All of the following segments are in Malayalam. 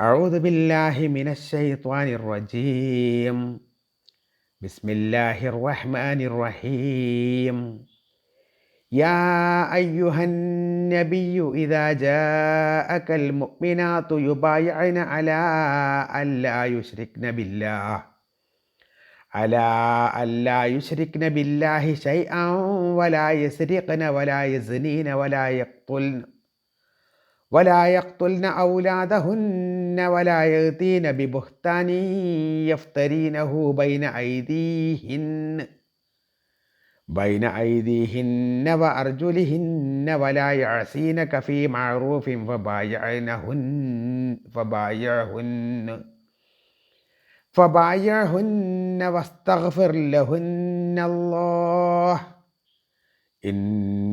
أعوذ بالله من الشيطان الرجيم بسم الله الرحمن الرحيم يا أيها النبي إذا جاءك المؤمنات يبايعن على أن لا يشركن بالله على أن لا يشركن بالله شيئا ولا يسرقن ولا يزنين ولا يقتلن ولا يقتلن أولادهن ولا يأتين ببهتان يفترينه بين أيديهن بين أيديهن وأرجلهن ولا يعصينك في معروف فبايعنهن فبايعهن فبايعهن واستغفر لهن الله.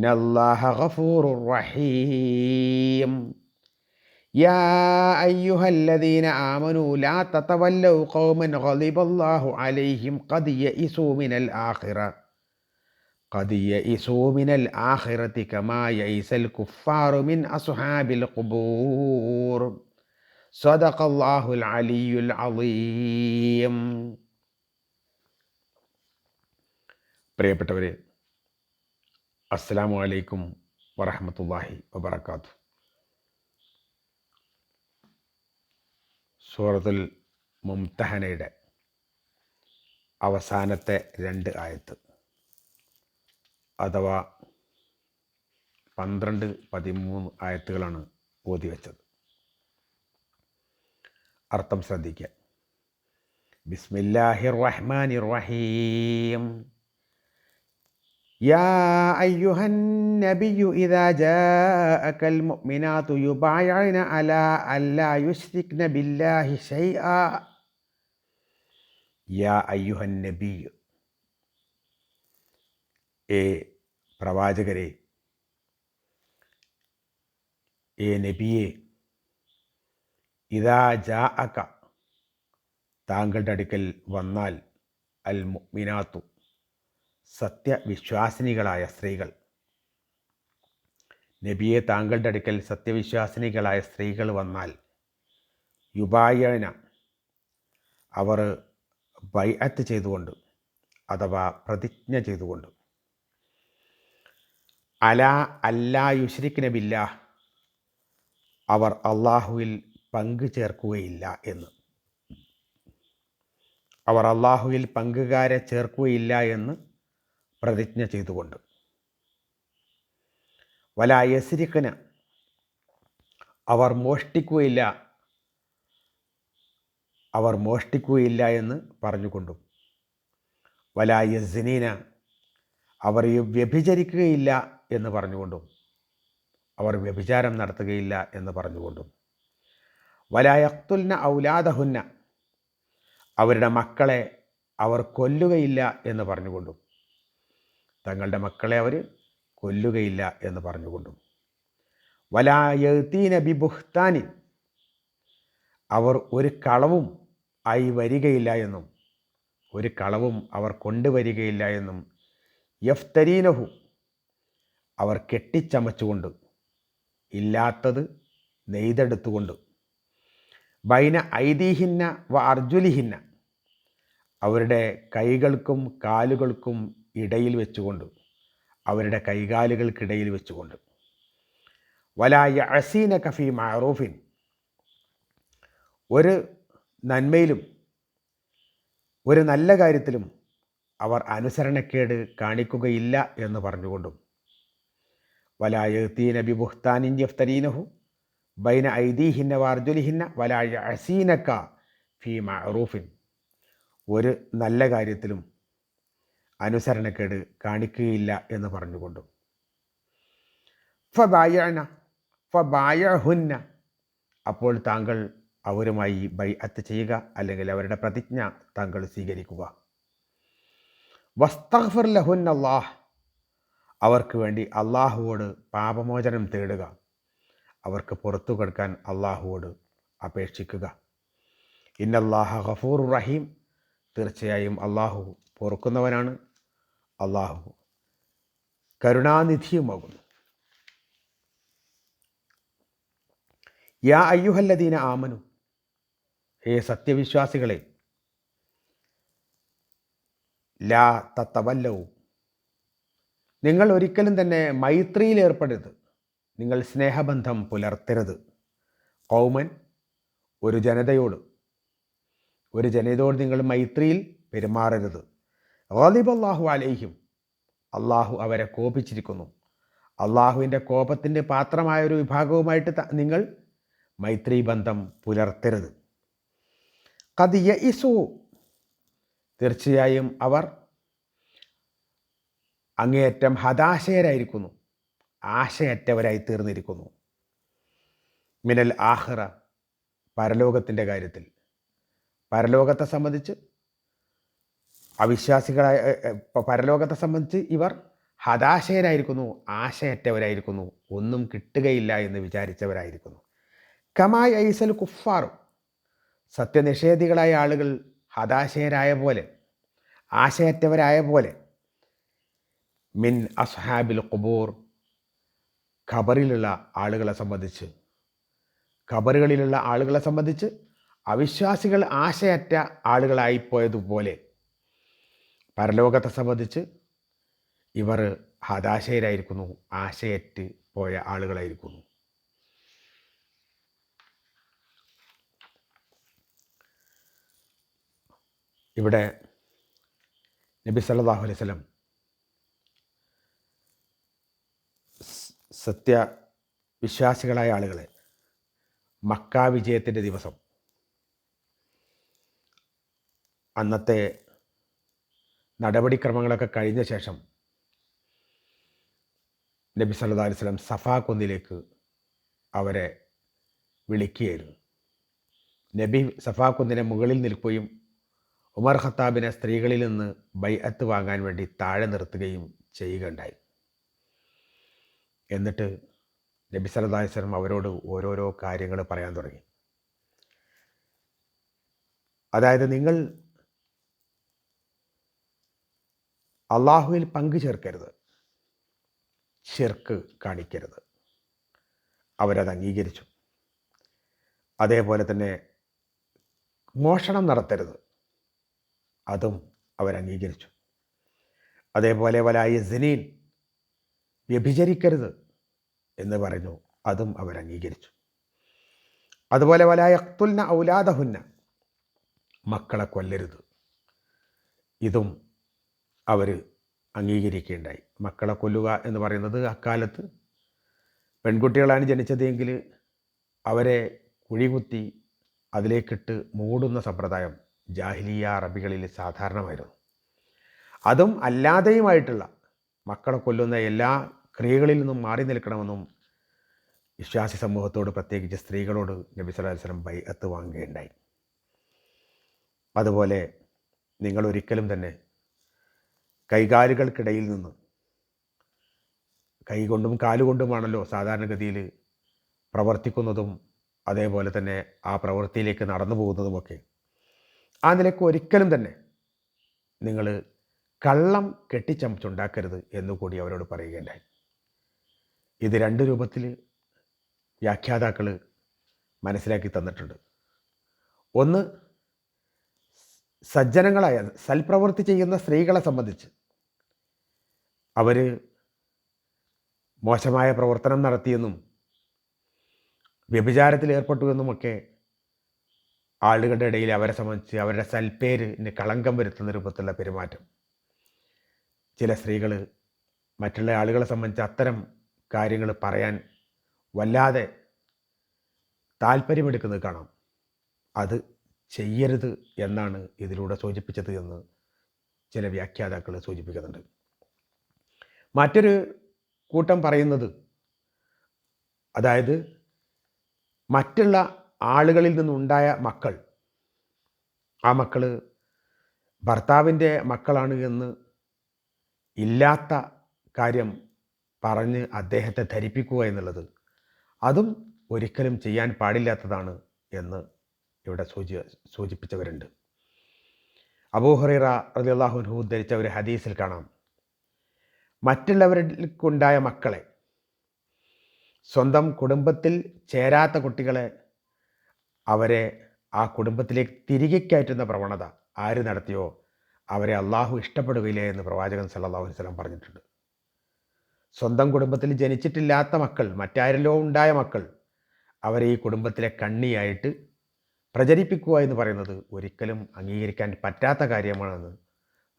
الله غفور رحيم يا أيها الذين آمنوا لا تتولوا قوما غضب الله عليهم قد يئسوا من الآخرة قد يئسوا من الآخرة كما يئس الكفار من أصحاب القبور صدق الله العلي العظيم പ്രിയപ്പെട്ടവരെ അസ്സാം വലൈക്കും വറഹമത്തല്ലാഹി വബർക്കാത്തു സൂറത്തുൽ മുംതഹനയുടെ അവസാനത്തെ രണ്ട് ആയത്ത് അഥവാ പന്ത്രണ്ട് പതിമൂന്ന് ആയത്തുകളാണ് ഓതി വെച്ചത്. അർത്ഥം ശ്രദ്ധിക്കുക ബിസ്മില്ലാഹിർ റഹ്മാനിർ റഹീം. يا أيها النبي إذا جاءك المؤمنات يبايعن على أن لا يشركن بالله شيئا يا أيها النبي ഏ പ്രവാചകരെ ഏ നബിയെ ഇതാ ജാ അക്ക താങ്കളുടെ അടുക്കൽ വന്നാൽ അൽ മുഅ്മിനാത്തു സത്യവിശ്വാസിനികളായ സ്ത്രീകൾ. നബിയെ താങ്കളുടെ അടുക്കൽ സത്യവിശ്വാസിനികളായ സ്ത്രീകൾ വന്നാൽ യുബായന അവർ ബൈഅത്ത് ചെയ്തുകൊണ്ട് അഥവാ പ്രതിജ്ഞ ചെയ്തുകൊണ്ട്. അല അല്ലാ യുശ്രിക് നബില്ല അവർ അള്ളാഹുവിൽ പങ്കു ചേർക്കുകയില്ല എന്ന്. അവർ അള്ളാഹുവിൽ പങ്കുകാരെ ചേർക്കുകയില്ല എന്ന് പ്രതിജ്ഞ ചെയ്തുകൊണ്ട്. വല യസിരിക്കന് അവർ മോഷ്ടിക്കുകയില്ല. അവർ മോഷ്ടിക്കുകയില്ല എന്ന് പറഞ്ഞുകൊണ്ടും. വല യസിനീന അവർ വ്യഭിചരിക്കുകയില്ല എന്ന് പറഞ്ഞുകൊണ്ടും. അവർ വ്യഭിചാരം നടത്തുകയില്ല എന്ന് പറഞ്ഞുകൊണ്ടും. വലായക്തുൽന ഔലാദഹുന്ന അവരുടെ മക്കളെ അവർ കൊല്ലുകയില്ല എന്ന് പറഞ്ഞുകൊണ്ടും. തങ്ങളുടെ മക്കളെ അവർ കൊല്ലുകയില്ല എന്ന് പറഞ്ഞുകൊണ്ടും. വലായത്തീന ബിബുഹ്താനിൻ അവർ ഒരു കളവും ആയി വരികയില്ല എന്നും ഒരു കളവും അവർ കൊണ്ടുവരികയില്ല എന്നും യഫ്തരീനഹു അവർ കെട്ടിച്ചമച്ചുകൊണ്ട് ഇല്ലാത്തത് നെയ്തെടുത്തുകൊണ്ട് ബൈന ഐതിഹിന്ന വ അർജുലിഹിന്ന അവരുടെ കൈകൾക്കും കാലുകൾക്കും ഇടയിൽ വെച്ചുകൊണ്ട് അവരുടെ കൈകാലുകൾക്കിടയിൽ വെച്ചുകൊണ്ട്. വലായ അസീന കഫി മാറൂഫിൻ ഒരു നന്മയിലും ഒരു നല്ല കാര്യത്തിലും അവർ അനുസരണക്കേട് കാണിക്കുകയില്ല എന്ന് പറഞ്ഞുകൊണ്ടും. വലായത്തീന ബിബുഹ്താനിൻ യഫ്തരീനഹു ബൈന ഐദീഹിന്ന വാർജുലിഹിന്ന വലായ അസീനക്ക ഫി മഅറൂഫിൻ. ഒരു നല്ല കാര്യത്തിലും അനുസരണക്കേട് കാണിക്കുകയില്ല എന്ന് പറഞ്ഞുകൊണ്ടും. ഫബായന ഫബായഹുന്ന. അപ്പോൾ താങ്കൾ അവരുമായി ബൈ അത്ത് ചെയ്യുക അല്ലെങ്കിൽ അവരുടെ പ്രതിജ്ഞ താങ്കൾ സ്വീകരിക്കുക. വസ്തഫർ ലഹുൻ അള്ളാഹ് അവർക്ക് വേണ്ടി അള്ളാഹുവോട് പാപമോചനം തേടുക. അവർക്ക് പുറത്തു കൊടുക്കാൻ അള്ളാഹുവോട് അപേക്ഷിക്കുക. ഇന്നല്ലാഹ ഗഫൂർ റഹീം തീർച്ചയായും അള്ളാഹു പൊറുക്കുന്നവനാണ്. അള്ളാഹു കരുണാനിധിയുമാകുന്നു. യാ അയ്യുഹല്ലദീന ആമനു. ഹേ സത്യവിശ്വാസികളെ ലാ തത്തവല്ലവും നിങ്ങൾ ഒരിക്കലും തന്നെ മൈത്രിയിൽ ഏർപ്പെടരുത്. നിങ്ങൾ സ്നേഹബന്ധം പുലർത്തരുത്. കൗമൻ ഒരു ജനതയോട് ഒരു ജനതയോട് നിങ്ങൾ മൈത്രിയിൽ പെരുമാറരുത്. റാലിബല്ലാഹു അലൈഹിം. അള്ളാഹു അവരെ കോപിച്ചിരിക്കുന്നു. അള്ളാഹുവിന്റെ കോപത്തിന്റെ പാത്രമായ ഒരു വിഭാഗവുമായിട്ട് നിങ്ങൾ മൈത്രി ബന്ധം പുലർത്തരുത്. കതിയ ഇസു തീർച്ചയായും അവർ അങ്ങേയറ്റം ഹതാശയരായിരിക്കുന്നു. ആശയറ്റവരായി തീർന്നിരിക്കുന്നു മിനൽ ആഹ്റ പരലോകത്തിന്റെ കാര്യത്തിൽ. പരലോകത്തെ സംബന്ധിച്ച് അവിശ്വാസികളായ പരലോകത്തെ സംബന്ധിച്ച് ഇവർ ഹതാശയരായിരിക്കുന്നു ആശയറ്റവരായിരിക്കുന്നു ഒന്നും കിട്ടുകയില്ല എന്ന് വിചാരിച്ചവരായിരിക്കുന്നു. കമായ് ഐസൽ കുഫാറും സത്യനിഷേധികളായ ആളുകൾ ഹതാശയരായ പോലെ ആശയറ്റവരായ പോലെ മിൻ അസ്ഹാബിൽ കുബൂർ ഖബറിലുള്ള ആളുകളെ സംബന്ധിച്ച് ഖബറുകളിലുള്ള ആളുകളെ സംബന്ധിച്ച് അവിശ്വാസികൾ ആശയറ്റ ആളുകളായിപ്പോയതുപോലെ പരലോകത്തെ സംബന്ധിച്ച് ഇവർ ഹതാശയിലായിരിക്കുന്നു ആശയറ്റ് പോയ ആളുകളായിരിക്കുന്നു. ഇവിടെ നബി സല്ലാഹു അലൈഹി സ്വലം സത്യവിശ്വാസികളായ സത്യ വിശ്വാസികളായ ആളുകളെ മക്ക വിജയത്തിന്റെ ദിവസം അന്നത്തെ നടപടിക്രമങ്ങളൊക്കെ കഴിഞ്ഞ ശേഷം നബി സല്ലാ അലൈഹി വസല്ലം സഫാ കുന്നിലേക്ക് അവരെ വിളിക്കുകയായിരുന്നു. നബി സഫാ കുന്നിനെ മുകളിൽ നിൽക്കുകയും ഉമർ ഖത്താബിനെ സ്ത്രീകളിൽ നിന്ന് ബൈഅത്ത് വാങ്ങാൻ വേണ്ടി താഴെ നിർത്തുകയും ചെയ്യുകയുണ്ടായി. എന്നിട്ട് നബി സല്ലല്ലാഹു അലൈഹി വസല്ലം അവരോട് ഓരോരോ കാര്യങ്ങൾ പറയാൻ തുടങ്ങി. അതായത് നിങ്ങൾ അള്ളാഹുവിൽ പങ്കു ചേർക്കരുത്. ചെർക്ക് കാണിക്കരുത്. അവരത് അംഗീകരിച്ചു. അതേപോലെ തന്നെ മോഷണം നടത്തരുത്. അതും അവരംഗീകരിച്ചു അതേപോലെ വലായ ജനീൻ വ്യഭിചരിക്കരുത് എന്ന് പറഞ്ഞു. അതും അവരംഗീകരിച്ചു അതുപോലെ വലായ അക്തുൽന ഔലാദഹുന്ന മക്കളെ കൊല്ലരുത്. ഇതും അവർ അംഗീകരിക്കുകയുണ്ടായി. മക്കളെ കൊല്ലുക എന്ന് പറയുന്നത് അക്കാലത്ത് പെൺകുട്ടികളാണ് ജനിച്ചതെങ്കിൽ അവരെ കുഴികുത്തി അതിലേക്കിട്ട് മൂടുന്ന സമ്പ്രദായം ജാഹിലിയ അറബികളിൽ സാധാരണമായിരുന്നു. അതും അല്ലാതെയുമായിട്ടുള്ള മക്കളെ കൊല്ലുന്ന എല്ലാ ക്രിയകളിൽ നിന്നും മാറി നിൽക്കണമെന്നും വിശ്വാസി സമൂഹത്തോട് പ്രത്യേകിച്ച് സ്ത്രീകളോട് നബി വസല്ലം ബൈഅത്ത് വാങ്ങുകയുണ്ടായി. അതുപോലെ നിങ്ങൾ ഒരിക്കലും തന്നെ കൈകാലുകൾക്കിടയിൽ നിന്ന്. കൈകൊണ്ടും കാലുകൊണ്ടുമാണല്ലോ സാധാരണഗതിയിൽ പ്രവർത്തിക്കുന്നതും അതേപോലെ തന്നെ ആ പ്രവൃത്തിയിലേക്ക് നടന്നു പോകുന്നതുമൊക്കെ. ആ നിലയ്ക്ക് ഒരിക്കലും തന്നെ നിങ്ങൾ കള്ളം കെട്ടിച്ചമച്ചുണ്ടാക്കരുത് എന്നുകൂടി അവരോട് പറയുകയുണ്ടായി. ഇത് രണ്ട് രൂപത്തിൽ വ്യാഖ്യാതാക്കൾ മനസ്സിലാക്കി തന്നിട്ടുണ്ട്. ഒന്ന് സജ്ജനങ്ങളായ സൽപ്രവൃത്തി ചെയ്യുന്ന സ്ത്രീകളെ സംബന്ധിച്ച്. അവർ മോശമായ പ്രവർത്തനം നടത്തിയെന്നും വ്യഭിചാരത്തിൽ ഏർപ്പെട്ടു എന്നുമൊക്കെ ആളുകളുടെ ഇടയിൽ അവരെ സംബന്ധിച്ച് അവരുടെ സൽപ്പേരിന് കളങ്കം വരുത്തുന്ന രൂപത്തിലുള്ള പെരുമാറ്റം. ചില സ്ത്രീകൾ മറ്റുള്ള ആളുകളെ സംബന്ധിച്ച് അത്തരം കാര്യങ്ങൾ പറയാൻ വല്ലാതെ താല്പര്യമെടുക്കുന്നത് കാണാം. അത് ചെയ്യരുത് എന്നാണ് ഇതിലൂടെ സൂചിപ്പിച്ചത് എന്ന് ചില വ്യാഖ്യാതാക്കൾ സൂചിപ്പിക്കുന്നുണ്ട്. മറ്റൊരു കൂട്ടം പറയുന്നത് അതായത് മറ്റുള്ള ആളുകളിൽ നിന്നുണ്ടായ മക്കൾ. ആ മക്കൾ ഭർത്താവിന്റെ മക്കളാണ് എന്ന് ഇല്ലാത്ത കാര്യം പറഞ്ഞ് അദ്ദേഹത്തെ ധരിപ്പിക്കുക എന്നുള്ളത് അതും ഒരിക്കലും ചെയ്യാൻ പാടില്ലാത്തതാണ് എന്ന് ഇവിടെ സൂചി സൂചിപ്പിച്ചവരുണ്ട്. അബൂഹറീറ റളിയല്ലാഹുൻഹു ധരിച്ച ഒരു ഹദീസിൽ കാണാം. മറ്റുള്ളവർക്കുണ്ടായ മക്കളെ സ്വന്തം കുടുംബത്തിൽ ചേരാത്ത കുട്ടികളെ അവരെ ആ കുടുംബത്തിലേക്ക് തിരികെ കയറ്റുന്ന പ്രവണത ആര് നടത്തിയോ അവരെ അള്ളാഹു ഇഷ്ടപ്പെടുകയില്ലേ എന്ന് പ്രവാചകൻ സല്ലല്ലാഹു അലൈഹി വസല്ലം പറഞ്ഞിട്ടുണ്ട്. സ്വന്തം കുടുംബത്തിൽ ജനിച്ചിട്ടില്ലാത്ത മക്കൾ മറ്റാരിലോ ഉണ്ടായ മക്കൾ അവരെ ഈ കുടുംബത്തിലെ കണ്ണിയായിട്ട് പ്രചരിപ്പിക്കുക എന്ന് പറയുന്നത് ഒരിക്കലും അംഗീകരിക്കാൻ പറ്റാത്ത കാര്യമാണെന്ന്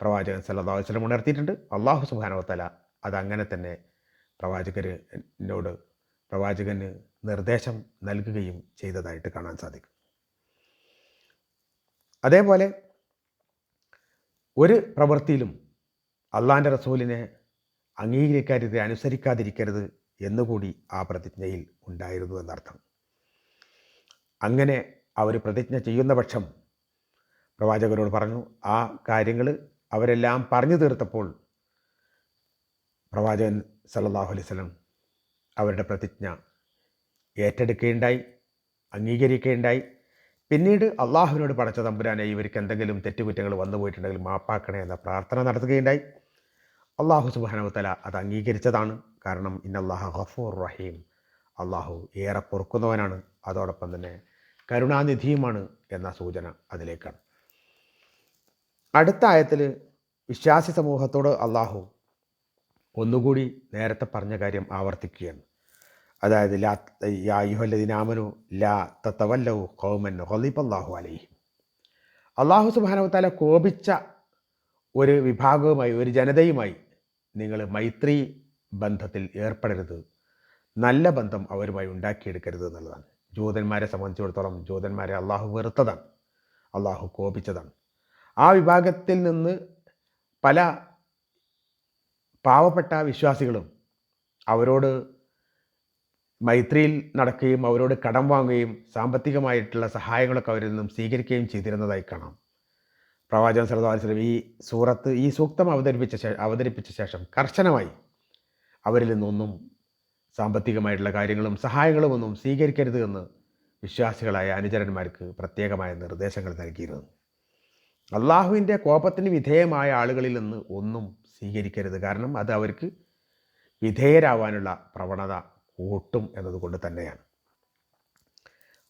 പ്രവാചകൻ വസല്ലം ഉണർത്തിയിട്ടുണ്ട്. അള്ളാഹു സുബാനവത്തല അതങ്ങനെ തന്നെ പ്രവാചകനോട് പ്രവാചകന് നിർദ്ദേശം നൽകുകയും ചെയ്തതായിട്ട് കാണാൻ സാധിക്കും. അതേപോലെ ഒരു പ്രവൃത്തിയിലും അള്ളാന്റെ റസൂലിനെ അംഗീകരിക്കരുത് അനുസരിക്കാതിരിക്കരുത് എന്നുകൂടി ആ പ്രതിജ്ഞയിൽ ഉണ്ടായിരുന്നു എന്നർത്ഥം. അങ്ങനെ അവർ പ്രതിജ്ഞ ചെയ്യുന്ന പക്ഷം പ്രവാചകരോട് പറഞ്ഞു ആ കാര്യങ്ങൾ അവരെല്ലാം പറഞ്ഞു തീർത്തപ്പോൾ പ്രവാചകൻ സല്ലാഹു അലൈഹി അവരുടെ പ്രതിജ്ഞ ഏറ്റെടുക്കുകയുണ്ടായി അംഗീകരിക്കുകയുണ്ടായി. പിന്നീട് അള്ളാഹുവിനോട് പടച്ച തമ്പുരാനെ ഇവർക്ക് എന്തെങ്കിലും തെറ്റുകുറ്റങ്ങൾ വന്നു പോയിട്ടുണ്ടെങ്കിൽ മാപ്പാക്കണേ എന്ന പ്രാർത്ഥന നടത്തുകയുണ്ടായി. അള്ളാഹു സുബാനവത്തല അത് അംഗീകരിച്ചതാണ്. കാരണം ഇന്നല്ലാഹ ഗഫൂർ റഹീം. അള്ളാഹു ഏറെ പൊറുക്കുന്നവനാണ്. അതോടൊപ്പം തന്നെ കരുണാനിധിയുമാണ് എന്ന സൂചന അതിലേക്കാണ്. അടുത്ത ആയത്തിൽ വിശ്വാസി സമൂഹത്തോട് അള്ളാഹു ഒന്നുകൂടി നേരത്തെ പറഞ്ഞ കാര്യം ആവർത്തിക്കുകയാണ്. അതായത് ലാ യാ യുഹല്ലദിനാമനു ലാ തത്തവല്ലവു കൗമൻ ഹൊലിപ്പല്ലാഹു അലൈഹി. അള്ളാഹു സുബാനവത്താല കോപിച്ച ഒരു വിഭാഗവുമായി ഒരു ജനതയുമായി നിങ്ങൾ മൈത്രി ബന്ധത്തിൽ ഏർപ്പെടരുത്. നല്ല ബന്ധം അവരുമായി ഉണ്ടാക്കിയെടുക്കരുത് എന്നുള്ളതാണ്. ജൂതന്മാരെ സംബന്ധിച്ചിടത്തോളം ജൂതന്മാരെ അള്ളാഹു വെറുത്തതാണ്. അള്ളാഹു കോപിച്ചതാണ്. ആ വിഭാഗത്തിൽ നിന്ന് പല പാവപ്പെട്ട വിശ്വാസികളും അവരോട് മൈത്രിയിൽ നടക്കുകയും അവരോട് കടം വാങ്ങുകയും സാമ്പത്തികമായിട്ടുള്ള സഹായങ്ങളൊക്കെ അവരിൽ നിന്നും സ്വീകരിക്കുകയും ചെയ്തിരുന്നതായി കാണാം. പ്രവാചകൻ സർദാർ സ്വലം ഈ സൂറത്ത് ഈ സൂക്തം അവതരിപ്പിച്ച ശേഷം അവതരിപ്പിച്ച ശേഷം കർശനമായി അവരിൽ നിന്നൊന്നും സാമ്പത്തികമായിട്ടുള്ള കാര്യങ്ങളും സഹായങ്ങളും ഒന്നും സ്വീകരിക്കരുത് എന്ന് വിശ്വാസികളായ അനുചരന്മാർക്ക് പ്രത്യേകമായ നിർദ്ദേശങ്ങൾ നൽകിയിരുന്നു. അള്ളാഹുവിന്റെ കോപത്തിന് വിധേയമായ ആളുകളിൽ നിന്ന് ഒന്നും സ്വീകരിക്കരുത്. കാരണം അത് അവർക്ക് വിധേയരാവാനുള്ള പ്രവണത കൂട്ടും എന്നതുകൊണ്ട് തന്നെയാണ്.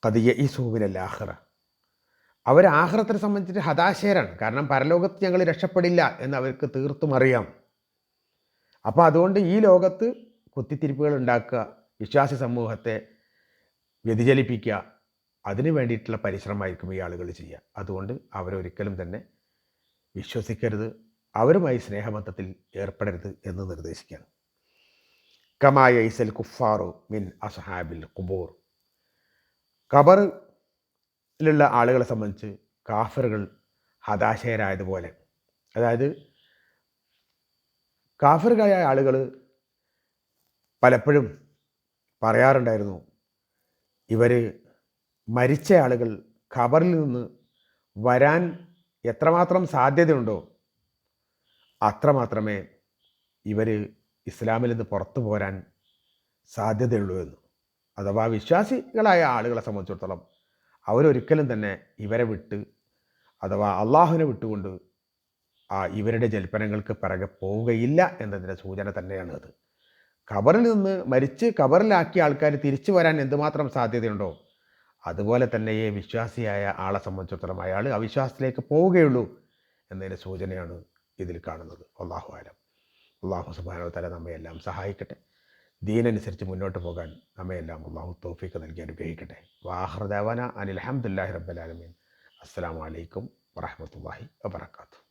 കതിയ ഈ സൂവിനല്ല ആഹ്റ അവർ ആഹ്റത്തിനെ സംബന്ധിച്ചിട്ട് ഹതാശയരാണ്. കാരണം പരലോകത്ത് ഞങ്ങൾ രക്ഷപ്പെടില്ല എന്ന് അവർക്ക് തീർത്തും അറിയാം. അപ്പോൾ അതുകൊണ്ട് ഈ ലോകത്ത് കുത്തിത്തിരിപ്പുകൾ ഉണ്ടാക്കുക വിശ്വാസി സമൂഹത്തെ വ്യതിചലിപ്പിക്കുക അതിനു വേണ്ടിയിട്ടുള്ള പരിശ്രമമായിരിക്കും ഈ ആളുകൾ ചെയ്യുക. അതുകൊണ്ട് അവരൊരിക്കലും തന്നെ വിശ്വസിക്കരുത്. അവരുമായി സ്നേഹബന്ധത്തിൽ ഏർപ്പെടരുത് എന്ന് നിർദ്ദേശിക്കുകയാണ്. കമായ ഇസൽ കുഫാറു മിൻ അസഹാബിൽ കുബൂർ ഖബറിലുള്ള ആളുകളെ സംബന്ധിച്ച് കാഫറുകൾ ഹതാശയരായതുപോലെ. അതായത് കാഫറുകളായ ആളുകൾ പലപ്പോഴും പറയാറുണ്ടായിരുന്നു ഇവർ മരിച്ച ആളുകൾ ഖബറിൽ നിന്ന് വരാൻ എത്രമാത്രം സാധ്യതയുണ്ടോ അത്രമാത്രമേ ഇവർ ഇസ്ലാമിൽ നിന്ന് പുറത്തു പോരാൻ സാധ്യതയുള്ളൂ എന്ന്. അഥവാ വിശ്വാസികളായ ആളുകളെ സംബന്ധിച്ചിടത്തോളം അവരൊരിക്കലും തന്നെ ഇവരെ വിട്ട് അഥവാ അള്ളാഹുവിനെ വിട്ടുകൊണ്ട് ആ ഇവരുടെ ജൽപ്പനങ്ങൾക്ക് പിറകെ പോവുകയില്ല എന്നതിന്റെ സൂചന തന്നെയാണ് അത് ഖബറിൽ നിന്ന് മരിച്ച് ഖബറിലാക്കിയ ആൾക്കാർ തിരിച്ചു വരാൻ എന്തുമാത്രം സാധ്യതയുണ്ടോ അതുപോലെ തന്നെ ഈ വിശ്വാസിയായ ആളെ സംബന്ധിച്ചിടത്തോളം അയാൾ അവിശ്വാസത്തിലേക്ക് പോവുകയുള്ളൂ എന്നതിന്റെ സൂചനയാണ് ഇതിൽ കാണുന്നത്. അള്ളാഹു ആലം അള്ളാഹു സുബാനോ തല നമ്മയെല്ലാം സഹായിക്കട്ടെ. ദീനനുസരിച്ച് മുന്നോട്ട് പോകാൻ നമ്മയെല്ലാം അള്ളാഹു തോഫിക്ക് നൽകി അനുഗ്രഹിക്കട്ടെ. വാഹൃദാവന അനിൽ അഹമ്മദില്ലാഹി റബ്ബലാലമീൻ അസ്സാം വലൈക്കും വറഹമത്തല്ലാഹി വാബർക്കാത്തു